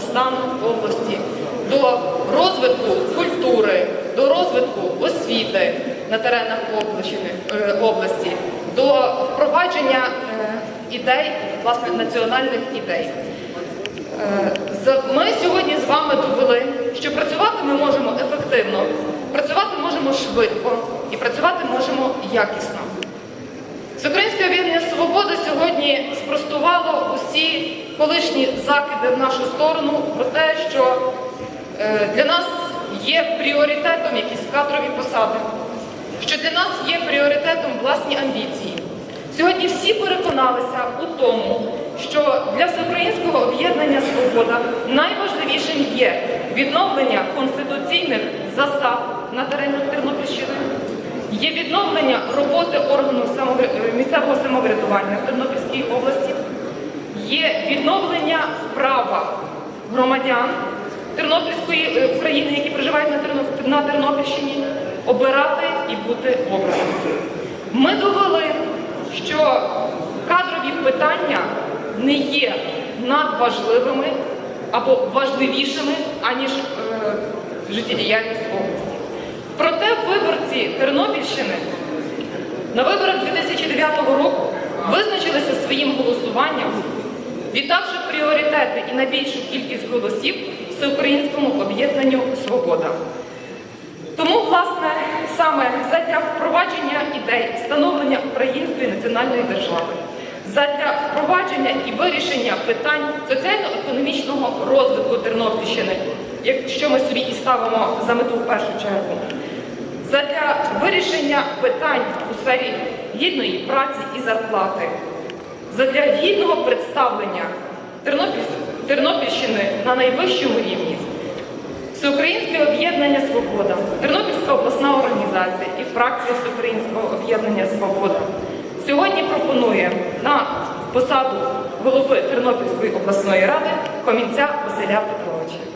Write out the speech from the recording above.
стану області, до розвитку культури, до розвитку освіти на теренах е, області, до впровадження е, ідей, власне, національних ідей. Е, Ми сьогодні з вами довели, що працювати ми можемо ефективно, працювати можемо швидко і працювати можемо якісно. Об'єднання Свобода сьогодні спростувало усі колишні закиди в нашу сторону про те, що е, для нас є пріоритетом якісь кадрові посади, що для нас є пріоритетом власні амбіції. Сьогодні всі переконалися у тому, що для всеукраїнського об'єднання Свобода найважливішим є відновлення конституційних засад на теренах Тернопільщини, є відновлення роботи органу місцевого самоврядування в Тернопільській області, є відновлення права громадян Тернопільської е, України, які проживають на, Терно- на Тернопільщині, обирати і бути обраними. Ми довели, що кадрові питання не є надважливими або важливішими, аніж е, життєдіяльність області. Проте виборці Тернопільщини на виборах 2009 року визначилися своїм голосуванням, віддавши пріоритети і найбільшу кількість голосів всеукраїнському об'єднанню Свобода. Тому, власне, саме задля впровадження ідей встановлення української національної держави, задля впровадження і вирішення питань соціально-економічного розвитку Тернопільщини, якщо ми собі і ставимо за мету в першу чергу, задля вирішення питань у сфері гідної праці і зарплати, задля гідного представлення Тернопільщини на найвищому рівні. Всеукраїнське об'єднання Свобода, Тернопільська обласна організація і фракція Всеукраїнського об'єднання Свобода сьогодні пропонує на посаду голови Тернопільської обласної ради комінця Василя Петровича.